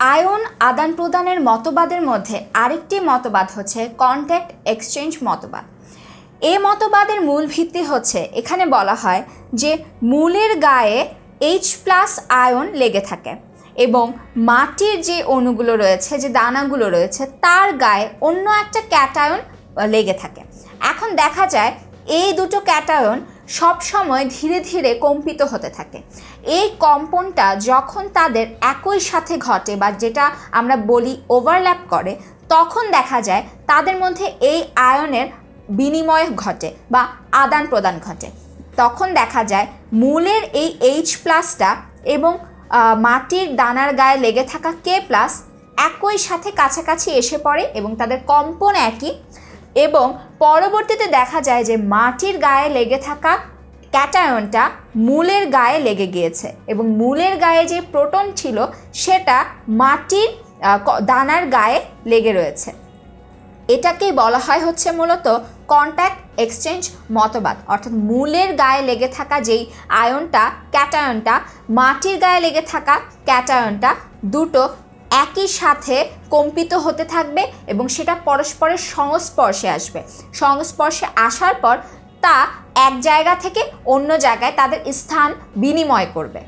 Ion আদান প্রদানের মতবাদের মধ্যে আরেকটি মতবাদ হচ্ছে কন্ট্যাক্ট এক্সচেঞ্জ মতবাদ। এ মতবাদের মূল ভিত্তি হচ্ছে, এখানে বলা হয় যে মূলের গায়ে এইচ প্লাস আয়ন লেগে থাকে এবং মাটির যে অণুগুলো রয়েছে, যে দানাগুলো রয়েছে, তার গায়ে অন্য একটা ক্যাটায়ন লেগে থাকে। এখন দেখা যায় এই দুটো ক্যাটায়ন সব সময় ধীরে ধীরে কম্পিত হতে থাকে। এই কম্পনটা যখন তাদের একই সাথে ঘটে বা যেটা আমরা বলি ওভারল্যাপ করে, তখন দেখা যায় তাদের মধ্যে এই আয়নের বিনিময় ঘটে বা আদান প্রদান ঘটে। তখন দেখা যায় মূলের এই এইচ প্লাসটা এবং মাটির দানার গায়ে লেগে থাকা কে প্লাস একই সাথে কাছাকাছি এসে পড়ে এবং তাদের কম্পন একই। এবং পরবর্তীতে দেখা যায় যে মাটির গায়ে লেগে থাকা ক্যাটায়নটা মূলের গায়ে লেগে গিয়েছে এবং মূলের গায়ে যে প্রোটন ছিল, সেটা মাটির দানার গায়ে লেগে রয়েছে। এটাকেই বলা হয় হচ্ছে মূলত কন্ট্যাক্ট এক্সচেঞ্জ মতবাদ। অর্থাৎ মূলের গায়ে লেগে থাকা যেই আয়নটা, ক্যাটায়নটা, মাটির গায়ে লেগে থাকা ক্যাটায়নটা, দুটো একই সাথে কম্পিত হতে থাকবে এবং সেটা পরস্পরের সংস্পর্শে আসবে। সংস্পর্শে আসার পর তা এক জায়গা থেকে অন্য জায়গায় তাদের স্থান বিনিময় করবে।